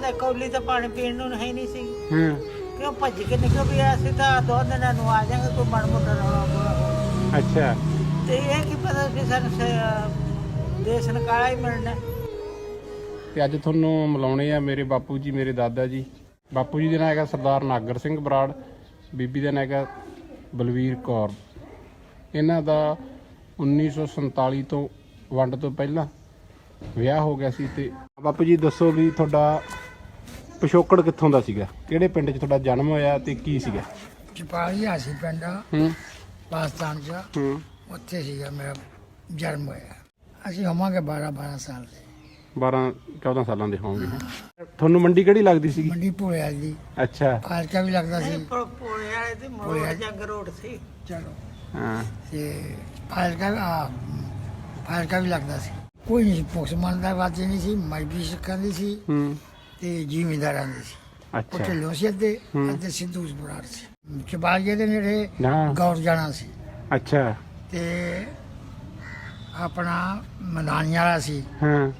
ਕਹਿੰਦਾ ਕੌਲੀ ਤਾਂ ਪਾਣੀ ਪੀਣ ਨੂੰ ਹੈ ਨਹੀਂ ਸੀ। ਹੂੰ। ਕਿਉਂ ਭੱਜ ਕੇ ਨਿਕਲ ਵੀ ਅਸੀਂ ਤਾਂ ਦੋ ਦਿਨਾਂ ਨੂੰ ਆ ਜਾਾਂਗੇ ਕੋਈ ਮੜ ਮੋਟਾ ਰੌਲਾ ਹੋ ਅੱਛਾ। ਤੇ ਇਹ ਕੀ ਪਤਾ ਕਿ ਸਾਨੂੰ ਸ- ਦੇਸ਼ ਨਕਾਲਾ ਹੀ ਮਿਲਣਾ। ਤੇ ਅੱਜ ਤੁਹਾਨੂੰ ਮਿਲਾਉਣੇ ਆ ਮੇਰੇ ਬਾਪੂ ਜੀ ਮੇਰੇ ਦਾਦਾ ਜੀ। ਬਾਪੂ ਜੀ ਦਾ ਨਾਂ ਹੈਗਾ ਸਰਦਾਰ ਨਾਗਰ ਸਿੰਘ ਬਰਾੜ ਬੀਬੀ ਦਾ ਨਾਂ ਹੈਗਾ ਬਲਵੀਰ ਕੌਰ। ਇਹਨਾਂ ਦਾ 1947 ਤੋਂ ਵੰਡ ਤੋਂ ਪਹਿਲਾਂ ਵਿਆਹ ਹੋ ਗਿਆ ਸੀ ਤੇ ਬਾਪੂ ਜੀ ਦੱਸੋ ਵੀ ਤੁਹਾਡਾ ਪਿਛੋਕੜ ਕਿੱਥੋਂ ਦਾ ਸੀਗਾ? ਕਿਹੜੇ ਪਿੰਡ 'ਚ ਤੁਹਾਡਾ ਜਨਮ ਹੋਇਆ ਤੇ ਕੀ ਸੀਗਾ? ਚਪਾਲੀਆ ਸੀ ਪਿੰਡ ਹੂੰ। ਪਾਕਿਸਤਾਨ ਚ ਹੂੰ। ਉੱਥੇ ਸੀਗਾ ਮੇਰਾ ਜਨਮ ਹੋਇਆ। ਅਸੀਂ ਹੋਵਾਂਗੇ 12 12 ਸਾਲ ਦੇ। 12 14 ਸਾਲਾਂ ਦੇ ਹੋਵੋਗੇ। ਤੁਹਾਨੂੰ ਮੰਡੀ ਕਿਹੜੀ ਲੱਗਦੀ ਸੀਗੀ? ਮੰਡੀ ਭੋਲਿਆ ਦੀ ਅੱਛਾ। ਫਾਲਕਾ ਵੀ ਲੱਗਦਾ ਸੀ। ਪੋਲੇ ਵਾਲੇ ਤੇ ਮੋੜ ਜੰਗ ਰੋਡ ਸੀ। ਚਲੋ। ਹਾਂ। ਤੇ ਫਾਲਕਾ ਆ ਫਾਲਕਾ ਵੀ ਲੱਗਦਾ ਸੀ। ਕੋਈ ਨਹੀਂ ਮੁਸਲਮਾਨ ਦਾ ਬਾਤ ਨਹੀਂ ਸੀ ਮਜਬੀ ਸਿੱਖਾਂ ਦੀ ਸੀ। ਹੂੰ। ਤੇ ਜ਼ਿਮੀਂਦਾਰਾਂ ਦੀ। ਸੀ ਅੱਛਾ। ਉੱਥੇ ਲੋਸੀਅਤ ਦੇ ਹੂੰ। ਅਤੇ ਸਿੱਧੂਸ ਬਰਾੜ ਸੀ। ਚਪਾਲੀਏ ਦੇ ਨੇੜੇ ਨਾ। ਗੌਰ ਜਾਣਾ ਸੀ। ਅੱਛਾ। ਤੇ ਆਪਣਾ ਮਦਾਨੀਆਂ ਵਾਲਾ ਸੀ। ਹਾਂ।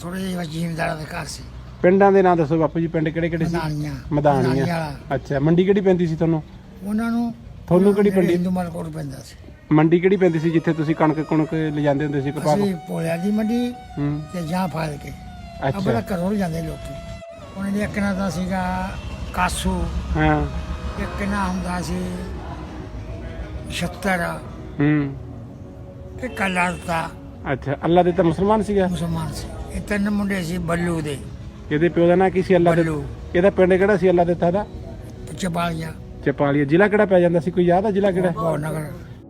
ਥੋੜੇ ਜਿਹੇ ਜ਼ਿਮੀਂਦਾਰਾਂ ਦੇ ਘਰ ਸੀ। ਪਿੰਡਾਂ ਦੇ ਨਾਂ ਦੱਸੋ ਬਾਪੂ ਜੀ ਪਿੰਡ ਕਿਹੜੇ ਕਿਹੜੇ ਸੀ? ਮਦਾਨੀਆਂ। ਮਦਾਨੀਆਂ। ਵਾਲਾ। ਅੱਛਾ ਮੰਡੀ ਕਿਹੜੀ ਪੈਂਦੀ ਸੀ ਤੁਹਾਨੂੰ? ਉਹਨਾਂ ਨੂੰ ਤੁਹਾਨੂੰ ਕਿਹੜੀ ਪਿੰਡੀ ਹਿੰਦੂ ਮਲ ਕੋਲ ਪੈਂਦਾ ਸੀ। ਮੰਡੀ ਕਿਹੜੀ ਪੈਂਦੀ ਸੀ ਜਿੱਥੇ ਤੁਸੀਂ ਕਣਕ ਕੁਣਕ ਲਿਜਾਂਦੇ ਹੁੰਦੇ ਸੀ? ਕਪਾਹ ਅਸੀਂ ਪੋਲਿਆਂ ਦੀ ਮੰਡੀ ਹੂੰ। ਤੇ ਜਾਂ ਫਾਲ ਕੇ ਆਪਣਾ ਅੱਛਾ ਘਰੋਂ ਜਾਂਦੇ ਲੋਕੀ। ਉਹਨਾਂ ਦੇ ਇੱਕ ਨਾਂ ਦਾ ਸੀਗਾ ਕਾਸੂ ਹਾਂ। ਇੱਕ ਨਾਂ ਹੁੰਦਾ ਸੀ ਛੱਤਰ। ਹੂੰ। ਇੱਕ ਕਲਾਰਤਾ ਅੱਛਾ ਅੱਲਾ ਦੇ ਤਾਂ ਮੁਸਲਮਾਨ ਸੀਗਾ? ਮੁਸਲਮਾਨ ਸੀ। ਇਹ ਤਿੰਨ ਮੁੰਡੇ ਸੀ ਬੱਲੂ ਦੇ। ਇਹਦੇ ਪਿਓ ਦਾ ਨਾਂ ਕੀ ਸੀ ਅੱਲਾ ਦੇ? ਬੱਲੂ। ਇਹਦਾ ਪਿੰਡ ਕਿਹੜਾ ਸੀ ਅੱਲਾ ਦਿੱਤਾ ਦਾ? ਚਬਾਲੀਆ ਚਪਾਲੀਆ। ਜ਼ਿਲ੍ਹਾ ਕਿਹੜਾ ਪੈ ਜਾਂਦਾ ਸੀ? ਕੋਈ ਯਾਦ ਆ ਜ਼ਿਲ੍ਹਾ ਕਿਹੜਾ? ਬਹੁਤ ਨਗਰ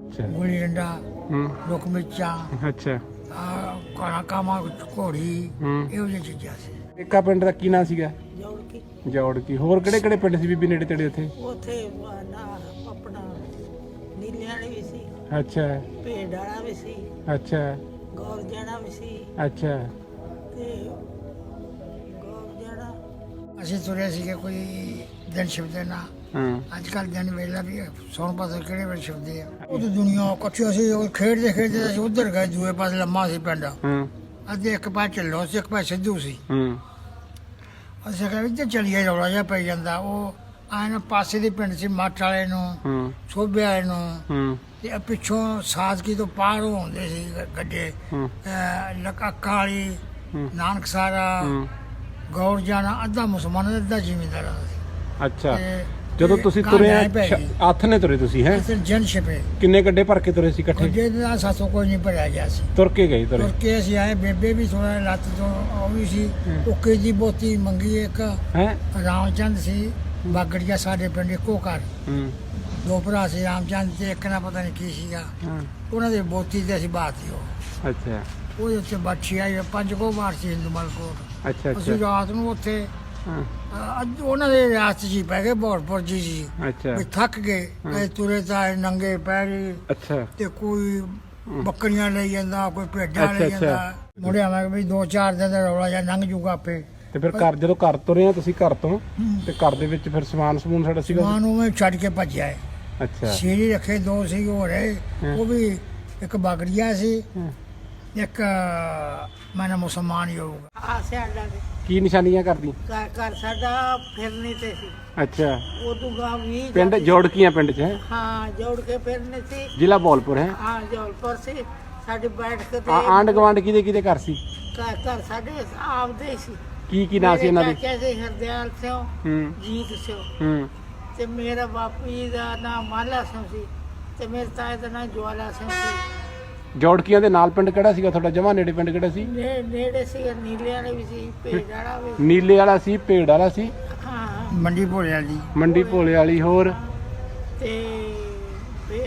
ਅੱਛਾ। ਗੁਲੀ ਡੰਡਾ ਹੂੰ। ਲੋਕ ਮਿਰਚਾਂ। ਅੱਛਾ। ਆ ਕਾਣਾ ਕਾਮਾ ਘੋੜੀ। ਹੂੰ। ਇਹੋ ਜਿਹੀਆਂ ਚੀਜ਼ਾਂ ਸੀ। ਇੱਕਾ ਪਿੰਡ ਦਾ ਕੀ ਨਾਂ ਸੀਗਾ? ਜੋੜ ਕੇ ਜੌੜ ਕੀ ਹੋਰ ਕਿਹੜੇ ਕਿਹੜੇ ਪਿੰਡ ਸੀ ਬੀਬੀ ਨੇੜੇ ਤੇੜੇ ਉੱਥੇ? ਉਥੇ ਨਾ ਆਪਣਾ ਨੀਲੇ ਵਾਲੀ ਵੀ ਸੀ। ਅੱਛਾ। ਭੇਡ ਵਾਲਾ ਵੀ ਸੀ। ਅੱਛਾ। ਗੌਰ ਜਾਣਾ ਵੀ ਸੀ। ਅੱਛਾ। ਤੇ ਗੌਰ ਜਾਣਾ ਅਸੀਂ ਤੁਰੇ ਸੀਗੇ ਕੋਈ ਦਿਨ ਸ਼ਬਦੇ ਨਾ। ਹਾਂ। ਅੱਜ ਕੱਲ ਦਿਨ ਵੇਲਾ ਵੀ ਸੌਣ ਪਾਸੇ ਕਿਹੜੇ ਵੇਲੇ ਸ਼ਬਦੇ ਆ। ਉਹ ਤਾਂ ਦੁਨੀਆ ਇਕੱਠੀ ਅਸੀਂ ਉਹ ਖੇਡਦੇ ਖੇਡਦੇ ਅਸੀਂ ਉਧਰ ਗਏ ਦੂਏ ਪਾਸੇ ਲੰਮਾ ਸੀ ਪਿੰਡ। ਹਾਂ। ਅੱਧੇ ਇੱਕ ਪਾਸੇ ਚੱਲੋ ਸੀ ਇੱਕ ਪਾਸੇ ਸਿੱਧੂ ਸੀ। ਹਾਂ। ਅਸੀਂ ਕਹਿੰਦੇ ਇੱਧਰ ਚਲੀਏ ਰੌਲਾ ਜਿਹਾ ਪੈ ਜਾਂਦਾ ਉਹ ਆਇਨ ਪਾਸੇ ਦੇ ਪਿੰਡ ਸੀ ਮੱਠ ਵਾਲੇ ਨੂੰ ਹਾਂ। ਸੋਭੇ ਵਾਲੇ ਨੂੰ ਹਾਂ। ਤੇ ਪਿੱਛੋਂ ਸਾਦਕੀ ਤੋਂ ਪਾਰ ਹੁੰਦੇ ਸੀ ਗੱਡੇ। ਲਕਾਕਾ ਵਾਲੀ। ਨਾਨਕ ਸਾਰਾ ਗੌਰ ਜਾਣਾ ਅੱਧਾ ਮੁਸਲਮਾਨਾਂ ਦਾ ਅੱਧਾ ਜ਼ਿਮੀਂਦਾਰਾਂ ਦਾ ਸੀ। ਅੱਛਾ। ਜਦੋਂ ਤੁਸੀਂ ਤੁਰੇ ਗਈ। ਹੱਥ ਨੇ ਤੁਰੇ ਤੁਸੀਂ ਹੈ? ਅਸਲ ਜਨ ਛਪੇ। ਕਿੰਨੇ ਗੱਡੇ ਭਰ ਕੇ ਤੁਰੇ ਸੀ ਇਕੱਠੇ? ਜੇ ਦਾ ਸਾਸੋ ਕੋਈ ਨਹੀਂ ਭਰਿਆ ਗਿਆ ਸੀ। ਤੁਰ ਕੇ ਗਏ ਤੁਰੇ? ਤੁਰ ਕੇ ਅਸੀਂ ਆਏ ਬੇਬੇ ਵੀ ਥੋੜਾ ਲੱਤ ਤੋਂ ਉਹ ਵੀ ਸੀ ਉੱਕੇ ਦੀ ਬੋਤੀ ਮੰਗੀ ਇੱਕ। ਹੈ? ਰਾਮਚੰਦ ਸੀ ਬਾਗੜੀਆ ਸਾਡੇ ਪਿੰਡ ਇੱਕੋ ਘਰ। ਹੂੰ। ਦੋ ਭਰਾ ਸੀ ਰਾਮਚੰਦ ਤੇ ਇੱਕ ਨਾ ਪਤਾ ਨਹੀਂ ਕੀ ਸੀਗਾ। ਹਾਂ। ਉਹਨਾਂ ਦੇ ਬੋਤੀ ਤੇ ਅਸੀਂ ਬਾਤ ਉਹ। ਅੱਛਾ। ਉਹਦੇ ਉੱਤੇ ਬੱਚੀ ਆਈ ਪੰਜ ਕੋ ਵਾਰ ਸੀ ਹਿੰਦੂਮਲ ਕੋਟ। ਅੱਛਾ ਅਸੀਂ ਅੱਛਾ ਰਾਤ ਨੂੰ ਉੱਥੇ ਹਾਂ। ਅੱਜ ਉਹਨਾਂ ਦੇ 'ਚ ਹੀ ਪੈ ਗਏ ਬੋਰਪੁਰ ਜੀ। ਸੀ ਅੱਛਾ। ਵੀ ਥੱਕ ਗਏ ਕਈ ਤੁਰੇ ਤਾਂ ਨੰਗੇ ਪੈਰੀ ਅੱਛਾ। ਤੇ ਕੋਈ ਬੱਕਰੀਆਂ ਲਈ ਜਾਂਦਾ ਕੋਈ ਭੇਡਾਂ ਅੱਛਾ। ਜਾਂਦਾ। ਮੁੜਿਆ ਮੈਂ ਵੀ ਦੋ ਚਾਰ ਦਿਨ ਦਾ ਰੌਲਾ ਜਾਂ ਲੰਘ ਜੂਗਾ ਆਪੇ। ਤੇ ਫਿਰ ਘਰ ਜਦੋਂ ਘਰ ਤੁਰੇ ਆ ਤੁਸੀਂ ਘਰ ਤੋਂ ਤੇ ਘਰ ਦੇ ਵਿੱਚ ਫਿਰ ਸਮਾਨ ਸਮੂਨ ਸਾਡਾ ਸੀਗਾ? ਮਾਂ ਨੂੰ ਮੈਂ ਛੱਡ ਕੇ ਭੱਜਿਆ ਹੈ ਅੱਛਾ। ਸ਼ੇਰੀ ਰੱਖੇ ਦੋ ਸੀ ਹੋ ਰਹੇ ਹਾਂ। ਉਹ ਵੀ ਇੱਕ ਬਗੜੀਆ ਸੀ। ਇੱਕ ਮੈਨੇ ਮੁਸਲਮਾਨ ਹੀ ਹੋਊਗਾ ਆ ਸਿਆੜਾ ਦੇ। ਕੀ ਨਿਸ਼ਾਨੀਆਂ ਕਰਦੀ? ਘਰ ਘਰ ਸਾਡਾ ਫਿਰਨੀ ਤੇ ਸੀ। ਅੱਛਾ। ਉਦੋਂ ਗਾ ਵੀ ਪਿੰਡ ਜੋੜਕੀਆਂ ਪਿੰਡ 'ਚ ਹੈ? ਹਾਂ ਜੋੜ ਕੇ ਫਿਰਨੇ ਸੀ। ਜ਼ਿਲ੍ਹਾ ਬੋਲਪੁਰ ਹੈ? ਹਾਂ ਜੋਲਪੁਰ ਸੀ। ਸਾਡੇ ਬੈਠ ਕੇ ਤੇ ਆਂਡ ਗਵਾਂਡ ਕਿਹਦੇ ਕਿਹਦੇ ਘਰ ਸੀ? ਘਰ ਘਰ ਸਾਡੇ ਆਪਦੇ ਹੀ ਸੀ। ਕੀ ਕੀ ਨਾਂ ਸੀ ਇਹਨਾਂ ਦੇ? ਸੀ ਹਰਦਿਆਲ ਸਿੰਘ ਹੂੰ। ਜੀਤ ਸਿੰਘ ਹੂੰ। ਤੇ ਮੇਰਾ ਬਾਪੂ ਜੀ ਦਾ ਨਾਮ ਮਾਲਾ ਸਿੰਘ ਸੀ। ਤੇ ਮੇਰੇ ਤਾਏ ਦਾ ਨਾਮ ਜਵਾਲਾ ਸਿੰਘ ਸੀ। ਜੋੜਕੀਆਂ ਦੇ ਨਾਲ ਪਿੰਡ ਕਿਹੜਾ ਸੀਗਾ? ਤੁਹਾਡਾ ਜਮਾ ਨੇੜੇ ਪਿੰਡ ਕਿਹੜਾ ਸੀ? ਨੇ ਨੇੜੇ ਸੀ ਨੀਲੇ ਵਾਲੇ ਵੀ ਸੀ ਭੇਡ ਵਾਲਾ ਵੀ। ਨੀਲੇ ਵਾਲਾ ਸੀ ਭੇੜ ਵਾਲਾ ਸੀ? ਹਾਂ। ਮੰਡੀ ਭੋਲੇ ਦੀ ਮੰਡੀ ਭੋਲੇ ਵਾਲੀ ਹੋਰ? ਤੇ ਫਿਰ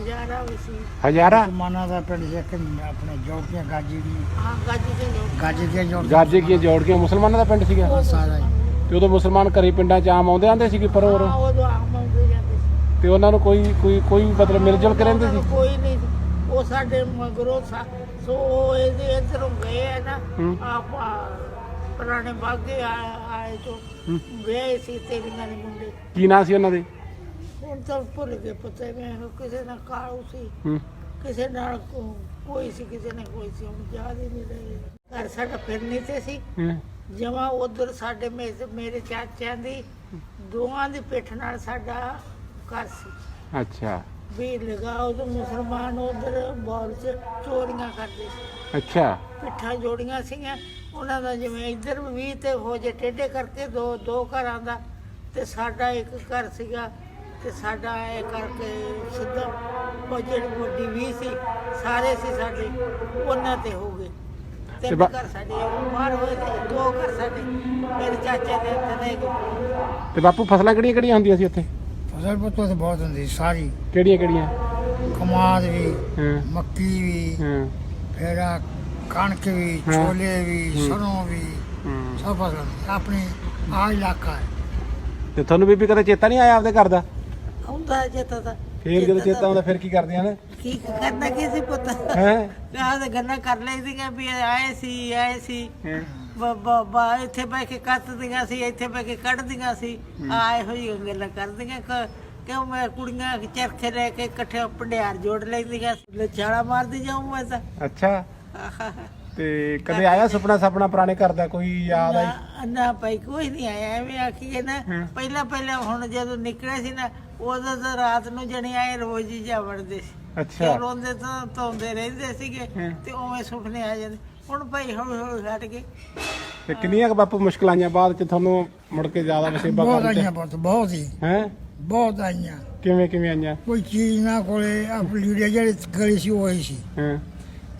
ਹਜ਼ਾਰਾ ਵੀ ਸੀ। ਹਜ਼ਾਰਾ? ਮਾਨਾ ਦਾ ਪਿੰਡ ਸੀ ਇੱਕ ਆਪਣੇ ਜੋੜੀਆਂ ਗਾਜੀ ਦੀ। ਹਾਂ ਗੱਜ ਦੇ ਲੋਕ ਗਾਜੀ ਦੀਆਂ ਜੋੜ ਗਾਜੇ ਕੀ ਜੋੜਕੀਆਂ ਮੁਸਲਮਾਨਾਂ ਦਾ ਪਿੰਡ ਸੀਗਾ? ਸਾਰਾ ਹੀ। ਤੇ ਉਦੋਂ ਮੁਸਲਮਾਨ ਘਰੇ ਪਿੰਡਾਂ 'ਚ ਆਮ ਆਉਂਦੇ ਆਂਦੇ ਸੀ ਕਿ ਪਰ ਹੋਰ? ਹਾਂ ਉਦੋਂ ਆਮ ਆਉਂਦੇ ਜਾਂਦੇ ਸੀ। ਤੇ ਉਹਨਾਂ ਨੂੰ ਕੋਈ ਕੋਈ ਕੋਈ ਮਤਲਬ ਮਿਲ ਜੁਲ ਕੇ ਰਹਿੰਦੇ ਸੀ? ਕੋਈ ਨਹੀਂ ਉਹ ਸਾਡੇ ਮਗਰੋਂ ਸਾ ਸੋ ਉਹ ਇਹਦੇ ਇਧਰੋਂ ਗਏ ਆ ਨਾ ਹੂੰ। ਆਪ ਪੁਰਾਣੇ ਬਾਗੇ ਆਏ ਜੋ ਹੂੰ। ਗਏ ਸੀ ਤੇਰੀਆਂ ਦੇ ਮੁੰਡੇ। ਕੀ ਨਾਂ ਸੀ ਉਹਨਾਂ ਦੇ? ਹੁਣ ਤਾਂ ਭੁੱਲ ਗਏ ਪਤਾ ਮੈਂ ਕਿਸੇ ਨਾਲ ਕਾਲੂ ਸੀ? ਹੂੰ। ਕਿਸੇ ਨਾਲ ਕੋ- ਕੋਈ ਸੀ ਕਿਸੇ ਨੇ ਕੋਈ ਸੀ ਹੁਣ ਯਾਦ ਹੀ ਨਹੀਂ ਰਹੇ। ਘਰ ਸਾਡਾ ਫਿਰਨੀ ਤੇ ਸੀ। ਹੈਂ। ਜਮਾ ਉਧਰ ਸਾਡੇ ਮੇ- ਮੇਰੇ ਚਾਚਿਆਂ ਦੀ ਦੋਵਾਂ ਦੀ ਪਿੱਠ ਨਾਲ ਸਾਡਾ ਘਰ ਸੀ। ਅੱਛਾ। ਵੀ ਲਗਾਓ ਤੇ ਮੁਸਲਮਾਨ ਉਧਰ ਬੌਲ ਚ ਚੋਰੀਆਂ ਕਰਦੇ ਸੀ। ਅੱਛਾ। ਪਿੱਠਾਂ ਜੋੜੀਆਂ ਸੀਗੀਆਂ। ਉਹਨਾਂ ਦਾ ਜਿਵੇਂ ਇੱਧਰ ਵੀ ਤੇ ਹੋ ਜੇ ਟੇਢੇ ਕਰਕੇ ਦੋ ਦੋ ਘਰਾਂ ਦਾ ਤੇ ਸਾਡਾ ਇੱਕ ਘਰ ਸੀਗਾ ਤੇ ਸਾਡਾ ਇਹ ਕਰਕੇ ਸਿੱਧਾ ਉਹ ਜਿਹੜੀ ਵੱਡੀ ਵੀ ਸੀ ਸਾਰੇ ਸੀ ਸਾਡੇ ਉਹਨਾਂ ਤੇ ਹੋ ਗਏ। ਤੇ ਤੇ ਬਾ- ਘਰ ਸਾਡੇ ਹੋਏ ਤੇ ਦੋ ਘਰ ਸਾਡੇ। ਮੇਰੇ ਚਾਚੇ ਦੇ ਤੇ ਰਹਿ ਗਏ। ਤੇ ਬਾਪੂ ਫਸਲਾਂ ਕਿਹੜੀਆਂ ਕਿਹੜੀਆਂ ਹੁੰਦੀਆਂ ਸੀ ਉੱਥੇ? ਪੁੱਤੋਂ ਤੇ ਬਹੁਤ ਹੁੰਦੀ ਸਾਰੀ। ਕਿਹੜੀਆਂ ਕਿਹੜੀਆਂ? ਕਮਾਦ ਵੀ ਹਾਂ। ਮੱਕੀ ਵੀ ਹਾਂ। ਫਿਰ ਆਹ ਕਣਕ ਵੀ ਹਾਂ। ਛੋਲੇ ਵੀ ਸਰੋਂ ਵੀ ਹਾਂ। ਸਭ ਫਸਲ ਆਪਣੇ ਆ ਇਲਾਕਾ ਹੈ। ਤੇ ਤੁਹਾਨੂੰ ਬੀਬੀ ਕਦੇ ਚੇਤਾ ਨਹੀਂ ਆਇਆ ਆਪਦੇ ਘਰ ਦਾ? ਆਉਂਦਾ ਜਤਾ ਦਾ ਫੇਰ ਜਦੋਂ ਚੇਤਾ ਆਉਂਦਾ ਫਿਰ ਕੀ ਕਰਦੀਆਂ ਨੇ ਕੀ ਕਰਨਾ ਕੀ ਸੀ ਪੁੱਤ? ਹੈ? ਆਹ ਤਾਂ ਗੱਲਾਂ ਕਰ ਲਈਦੀਆਂ ਵੀ ਆਏ ਸੀ ਆਏ ਸੀ। ਬ- ਬ- ਬ- ਇੱਥੇ ਬਹਿ ਕੇ ਕੱਤਦੀਆਂ ਸੀ ਇੱਥੇ ਬਹਿ ਕੇ ਕੱਢਦੀਆਂ ਸੀ। ਆਏ ਹੋਈ ਗੱਲਾਂ ਕਰਦੀਆਂ ਕ- ਕਿਉਂ ਮੈਂ ਕੁੜੀਆਂ ਚਰਖੇ ਲੈ ਕੇ ਇਕੱਠੇ ਭੰਡਿਆਰ ਜੋੜ ਲੈਂਦੀਆਂ ਸੀ। ਛਾਲਾ ਮਾਰਦੀ ਜਾਉਂ ਮੈਂ ਤਾਂ। ਅੱਛਾ। ਤੇ ਕਦੇ ਆਇਆ ਸੁਪਨਾ ਸੁਪਨਾ ਪੁਰਾਣੇ ਘਰ ਦਾ ਕੋਈ ਯਾਦ ਆਈ? ਨਾ- ਨਾ ਭਾਈ ਕੋਈ ਨਹੀਂ ਆਇਆ ਐਵੇਂ ਆਖੀਏ ਨਾ। ਹਮ। ਪਹਿਲਾਂ ਪਹਿਲਾਂ ਹੁਣ ਜਦੋਂ ਨਿਕਲੇ ਸੀ ਨਾ ਉਦੋਂ ਤਾਂ ਰਾਤ ਨੂੰ ਜਣੇ ਆਏ ਰੋਜ਼ ਹੀ ਜਾ ਵੜਦੇ ਸੀ। ਅੱਛਾ। ਤੇ ਰੋਂਦੇ ਤਾਂ ਧੋਂਦੇ ਰਹਿੰਦੇ ਸੀਗੇ। ਤੇ ਉਵੇਂ ਸੁਪਨੇ ਆ ਜਾਂਦੇ। ਹੁਣ ਭਾਈ ਹੌਲੀ ਹੌਲੀ ਹਟ ਗਏ। ਤੇ ਕਿੰਨੀਆਂ ਕੁ ਬਾਪੂ ਮੁਸ਼ਕਲਾਂ ਆਈਆਂ ਬਾਅਦ ਚ ਤੁਹਾਨੂੰ ਮੁੜ ਕੇ ਜ਼ਿਆਦਾ ਵਸੇਬਾ ਬਹੁਤ ਆਈਆਂ ਬਹੁਤ ਬਹੁਤ ਹੀ ਹੈ? ਬਹੁਤ ਆਈਆਂ। ਕਿਵੇਂ ਕਿਵੇਂ ਆਈਆਂ? ਕੋਈ ਚੀਜ਼ ਨਾ ਕੋਲੇ ਆਪ ਲੀੜੇ ਜਿਹੜੇ ਗਲੀ ਸੀ ਉਹ ਹੀ ਸੀ। ਹਾਂ।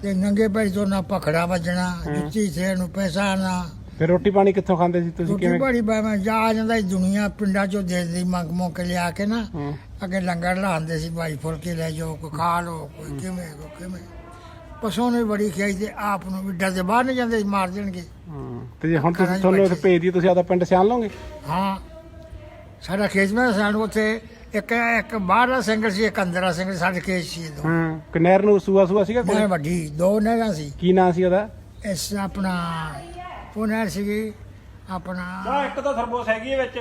ਤੇ ਨੰਗੇ ਪੈਰ ਤੋਂ ਨਾ ਪਖੜਾ ਵੱਜਣਾ। ਜੁੱਤੀ ਸੇ ਨੂੰ ਪੈਸਾ ਨਾ ਫਿਰ ਰੋਟੀ ਪਾਣੀ ਕਿੱਥੋਂ ਖਾਂਦੇ ਸੀ ਤੁਸੀਂ? ਰੋਟੀ ਕਿਵੇਂ ਬੜੀ ਮੈਂ ਜਾ ਆ ਜਾਂਦਾ ਸੀ ਦੁਨੀਆ ਪਿੰਡਾਂ ਚੋਂ ਦੇ ਦੀ ਮੰਗ ਮੋਕ ਕੇ ਲਿਆ ਕੇ ਨਾ। ਹਾਂ। ਅੱਗੇ ਲੰਗਰ ਲਾਉਂਦੇ ਸੀ ਭਾਈ ਫੁਲਕੇ ਲੈ ਜਾਓ ਕੋਈ ਖਾ ਲਓ ਕੋਈ ਕਿਵੇਂ ਕੋਈ ਕਿਵੇਂ। ਪਸ਼ੂ ਨੇ ਬੜੀ ਖਾਈ ਤੇ ਆਪ ਨੂੰ ਵੀ ਡਰਦੇ ਬਾਹਰ ਨਹੀਂ ਜਾਂਦੇ ਸੀ, ਮਾਰ ਦੇਣਗੇ। ਹਾਂ। ਤੇ ਜੇ ਹੁਣ ਘਰਾਂ ਤੁਸੀਂ 'ਚ ਤੁਹਾਨੂੰ ਇੱਥੇ ਬੈਠੇ। ਭੇਜ ਦਈਏ ਤੁਸੀਂ ਆਪਦਾ ਪਿੰਡ ਸਿਆਣ ਲਓਗੇ? ਹਾਂ। ਸਾਡਾ ਖੇਤ ਮੈਂ ਸਾਨੂੰ ਉੱਥੇ ਇੱਕ ਇੱਕ ਬਾਹਰਲਾ ਸਿੰਗਰ ਸੀ ਇੱਕ ਅੰਦਰਲਾ ਸਿੰਗਰ ਸਾਡੇ ਖੇਤ ਸੀ ਦੋ। ਹਾਂ। ਕਨੈਰ ਨੂੰ ਸੂਆ ਸੂਆ ਸੀਗਾ ਮੈਂ ਕੋਲ? ਵੱਡੀ ਦੋ ਨਹਿਰਾਂ ਸੀ। ਕੀ ਨਾਂ ਸੀ ਉਹਦਾ? ਇਸ ਆਪਣਾ ਉਹ ਨਹਿਰ ਸੀਗੀ ਆਪਣਾ ਇੱਕ ਤਾਂ ਥਰਬੋਸ ਹੈਗੀ ਵਿੱਚ।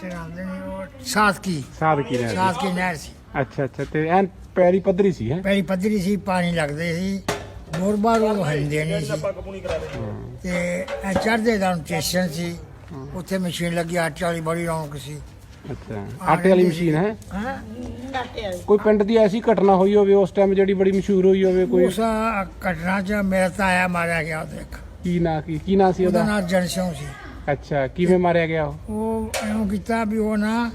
ਸਿਰਾਂਦੇ ਨੇ ਉਹ ਸਾਤਕੀ ਸਾਦਕੀ ਨਹਿਰ ਸਾਤਕੀ ਨਹਿਰ ਸੀ। ਅੱਛਾ ਅੱਛਾ ਤੇ ਐਨ ਪੈਰੀ ਪੱਧਰੀ ਸੀ ਹੈ? ਪਹਿਲੀ ਪੱਧਰੀ ਸੀ ਪਾਣੀ ਲੱਗਦੇ ਸੀ। ਬੋਰ ਬਾਰ ਉਹ ਹੰਦੇ ਨਹੀਂ ਸੀ। ਤੇ ਇਹ ਚੜਦੇ ਦਾ ਸਟੇਸ਼ਨ ਸੀ। ਉੱਥੇ ਮਸ਼ੀਨ ਲੱਗੀ ਆਟੇ ਵਾਲੀ ਬੜੀ ਰੌਣਕ ਸੀ। ਅੱਛਾ। ਆਟੇ ਵਾਲੀ ਮਸ਼ੀਨ ਹੈ? ਹਾਂ? ਕੋਈ ਪਿੰਡ ਦੀ ਐਸੀ ਘਟਨਾ ਹੋਈ ਹੋਵੇ ਉਸ ਟਾਈਮ ਜਿਹੜੀ ਬੜੀ ਮਸ਼ਹੂਰ ਹੋਈ ਹੋਵੇ ਕੋਈ? ਉਸ ਘਟਨਾ ਚ ਮੇਰਾ ਤਾਇਆ ਮਾਰਿਆ ਗਿਆ ਉਹ ਦੇਖ। ਕੀ ਨਾਂ ਕੀ ਕੀ ਨਾਂ ਸੀ ਉਹਦਾ? ਉਹਦਾ ਨਾਮ ਜਨਸਿਉ ਸੀ। ਅੱਛਾ ਕਿਵੇਂ ਮਾਰਿਆ ਗਿਆ ਉਹ? ਉਹ ਐਂ ਕੀਤਾ ਵੀ ਉਹ ਨਾ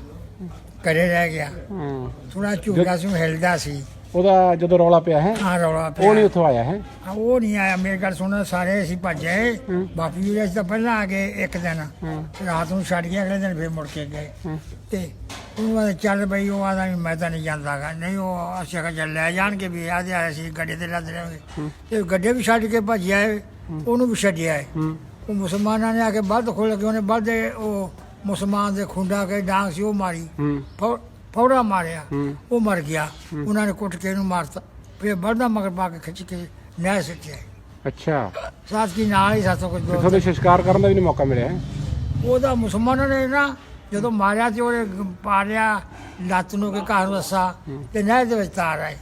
ਘਰੇ ਰਹਿ ਗਿਆ। ਹਾਂ। ਥੋੜਾ ਝੂਠਾ ਸੀ ਹਿਲਦਾ ਸੀ। ਉਹਦਾ ਜਦੋਂ ਰੌਲਾ ਪਿਆ ਹੈ? ਆ ਰੌਲਾ ਉਹ ਨਹੀਂ ਪਿਆ ਉੱਥੋਂ ਆਇਆ ਹੈ? ਉਹ ਨਹੀਂ ਆਇਆ। ਮੇਰੇ ਗੱਲ ਸੁਣ ਸਾਰੇ ਅਸੀਂ ਭੱਜੇ ਹੂੰ। ਬਾਪੂ ਜੀ ਅਸੀਂ ਤਾਂ ਪਹਿਲਾਂ ਆ ਗਏ ਇੱਕ ਦਿਨ। ਹਾਂ। ਰਾਤ ਨੂੰ ਛੱਡ ਕੇ ਅਗਲੇ ਦਿਨ ਫੇਰ ਮੁੜ ਕੇ ਗਏ। ਹਾਂ। ਤੇ ਉਹਨੂੰ ਆਖਿਆ, ਚੱਲ ਬਈ ਉਹ ਆਦਾ ਮੈਂ ਤਾਂ ਨਹੀਂ ਜਾਂਦਾਗਾ। ਨਹੀਂ ਉਹ ਅਸੀਂ ਕਿਹਾ ਚੱਲ ਲੈ ਜਾਣਗੇ ਵੀ ਆਦੇ ਆਏ ਸੀ ਗੱਡੇ ਤੇ ਲੱਦ ਰਹੇ ਹੂੰ। ਤੇ ਗੱਡੇ ਵੀ ਛੱਡ ਕੇ ਭੱਜਿਆ ਏ, ਉਹਨੂੰ ਵੀ ਛੱਡਿਆ। ਹੂੰ। ਉਹ ਮੁਸਲਮਾਨਾਂ ਨੇ ਆ ਕੇ ਬਲਦ ਖੋਲ ਕੇ ਉਹਨੇ ਬਲਦ ਦੇ ਉਹ ਮੁਸਲਮਾਨ ਦੇ ਖੁੰਡਾ ਕੇ ਡਾਂਗ ਸੀ ਉਹ ਮਾਰੀ। ਫੌੜਾ ਮਾਰਿਆ। ਉਹ ਮਰ ਗਿਆ। ਉਹਨਾਂ ਨੇ ਕੁੱਟ ਕੇ ਇਹਨੂੰ ਮਾਰਤਾ। ਫਿਰ ਬਲਦਾ ਮਗਰ ਪਾ ਕੇ ਖਿੱਚ ਕੇ ਨਹਿਰ ਸਿੱਟਿਆ ਅੱਛਾ। ਸਾਥ ਕੀ ਨਾਲ ਹੀ ਸਾਥੋਂ ਕੁਝ ਤੇ ਤੁਹਾਡੇ ਸੰਸਕਾਰ ਕਰਨ ਦਾ ਵੀ ਨਹੀਂ ਮੌਕਾ ਮਿਲਿਆ ਉਹਦਾ ਮੁਸਲਮਾਨਾਂ ਨੇ ਨਾ ਜਦੋਂ ਮਾਰਿਆ ਤੇ ਉਹਨੇ ਪਾੜਿਆ ਲੱਤ ਨੂੰ ਕਿ ਘਰ ਰੱਸਾ ਤੇ ਨਹਿਰ ਦੇ ਵਿੱਚ ਤਾਰ ਆਏ।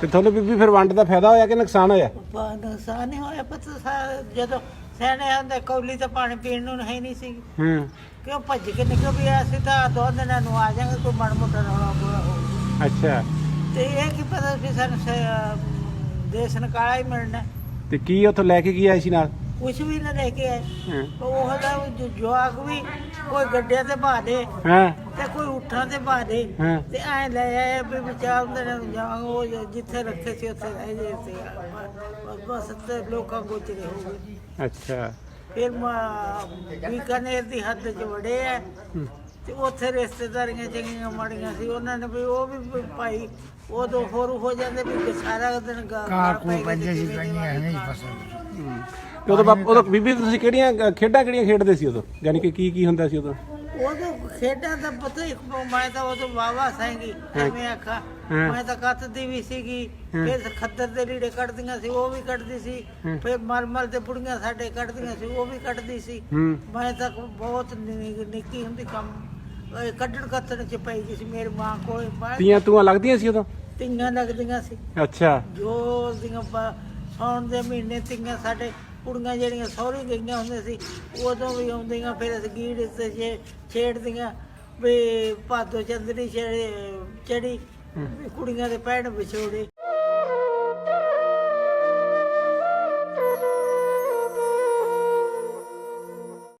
ਤੇ ਤੁਹਾਨੂੰ ਬੀਬੀ ਫਿਰ ਵੰਡ ਦਾ ਫਾਇਦਾ ਹੋਇਆ ਕਿ ਨੁਕਸਾਨ ਹੋਇਆ? ਨੁਕਸਾਨ ਨਹੀਂ ਹੋਇਆ ਪਤਾ ਸਾ- ਜਦੋਂ ਸਿਆਣੇ ਆਂਦੇ ਕੌਲੀ ਤਾਂ ਪਾਣੀ ਪੀਣ ਨੂੰ ਹੈ ਨਹੀਂ ਸੀ। ਹੂੰ। ਕਿਉਂ ਭੱਜ ਕੇ ਨਿਕਲ ਵੀ ਅਸੀਂ ਤਾਂ ਦੋ ਦਿਨਾਂ ਨੂੰ ਆ ਜਾਵਾਂਗੇ ਕੋਈ ਮੜ ਮੋਟਾ ਰੌਲਾ ਹੋਊ। ਅੱਛਾ। ਤੇ ਇਹ ਕੀ ਪਤਾ ਵੀ ਸਾਨੂੰ ਸ- ਦੇਸ਼ ਨਕਾਲਾ ਹੀ ਮਿਲਣਾ। ਤੇ ਕੀ ਉੱਥੋਂ ਲੈ ਕੇ ਕੀ ਆਏ ਸੀ ਨਾਲ? ਕੁਛ ਵੀ ਨਾ ਲੈ ਕੇ ਆਏ। ਹਾਂ। ਉਹ ਦਾ ਜਵਾਕ ਵੀ ਕੋਈ ਗੱਡਿਆਂ ਤੇ ਬਾਦੇ ਹਾਂ। ਤੇ ਕੋਈ ਉਠਾਂ ਤੇ ਬਾਦੇ ਹਾਂ। ਤੇ ਐ ਲੈ ਆਏ ਵੀ ਵਿਚਾਰ ਦੇ ਨਾਲ ਜਾਵਾਂਗੇ ਉਹ ਜ- ਜਿੱਥੇ ਰੱਖੇ ਸੀ ਉੱਥੇ ਰਹਿ ਜੇ ਤੇ ਬਸ- ਬਸ ਤੇ ਲੋਕਾਂ ਗੋਚਰੇ ਹੋ ਗਏ। ਅੱਛਾ। ਫਿਰ ਬੀਕਾਨੇਰ ਦੀ ਹੱਦ ਚ ਵੜੇ ਹੂੰ। ਤੇ ਉੱਥੇ ਰਿਸ਼ਤੇਦਾਰੀਆਂ ਚੰਗੀਆਂ ਮਾੜੀਆਂ ਸੀ ਉਹਨਾਂ ਨੇ ਵੀ ਉਹ ਵੀ ਵੀ ਭਾਈ ਉਦੋਂ ਹੋਰ ਹੋ ਜਾਂਦੇ ਵੀ ਸਾਰਾ ਦਿਨ ਗਾ ਕਾਰ ਕੋ ਬੰਦੇ ਸੀ ਬੰਦੀਆਂ ਨਹੀਂ ਫਸਲ। ਤੇ ਉਦੋਂ ਬਾਪ ਉਦੋਂ ਬੀਬੀ ਤੁਸੀਂ ਕਿਹੜੀਆਂ ਅ, ਖੇਡਾਂ ਕਿਹੜੀਆਂ ਖੇਡਦੇ ਸੀ ਉਦੋਂ? ਯਾਨੀ ਕਿ ਕੀ ਕੀ ਹੁੰਦਾ ਸੀ ਉਦੋਂ? ਉਦੋਂ ਖੇਡਾਂ ਦਾ ਪਤਾ ਹੀ ਮੈਂ ਤਾਂ ਉਦੋਂ ਵਾਵਾ ਸਾਂਗੀ ਐਵੇਂ ਆਖਾ ਹਾਂ। ਮੈਂ ਤਾਂ ਕੱਤਦੀ ਵੀ ਸੀਗੀ ਫਿਰ ਖੱਦਰ ਦੇ ਲੀੜੇ ਕੱਢਦੀਆਂ ਸੀ ਉਹ ਵੀ ਕੱਢਦੀ ਸੀ ਹਾਂ। ਫਿਰ ਮਲ ਮਲ ਤੇ ਬੁੜੀਆਂ ਸਾਡੇ ਕੱਢਦੀਆਂ ਸੀ ਉਹ ਵੀ ਕੱਢਦੀ ਸੀ। ਹੂੰ। ਮੈਂ ਤਾਂ ਬਹੁਤ ਨਿ- ਨਿੱਕੀ ਹੁੰਦੀ ਕੰਮ ਇਹ ਕੱਢਣ ਕੱਤਣ ਚ ਪਈ ਗਈ ਸੀ ਮੇਰੀ ਮਾਂ ਕੋਲ ਬਾਹਰ ਤੀਆਂ ਤੂਆਂ ਲੱਗਦੀਆਂ ਸੀ ਉਦੋਂ? ਤੀਆਂ ਲੱਗਦੀਆਂ ਸੀ। ਅੱਛਾ। ਜੋ ਦੀਆਂ ਸਾਉਣ ਦੇ ਮਹੀਨੇ ਤੀਆਂ ਸਾਡੇ ਕੁੜੀਆਂ ਜਿਹੜੀਆਂ ਸਹੁਰੇ ਗਈਆਂ ਹੁੰਦੀਆਂ ਸੀ ਉਦੋਂ ਵੀ ਆਉਂਦੀਆਂ ਫਿਰ ਅਸੀਂ ਗੀੜ ਤੇ ਛੇ- ਛੇੜਦੀਆਂ ਵੀ ਭਾਦੋ ਚੰਦਰੀ ਚੜੀ ਵੀ ਕੁੜੀਆਂ ਦੇ ਪੈਣ ਵਿਛੋੜੇ।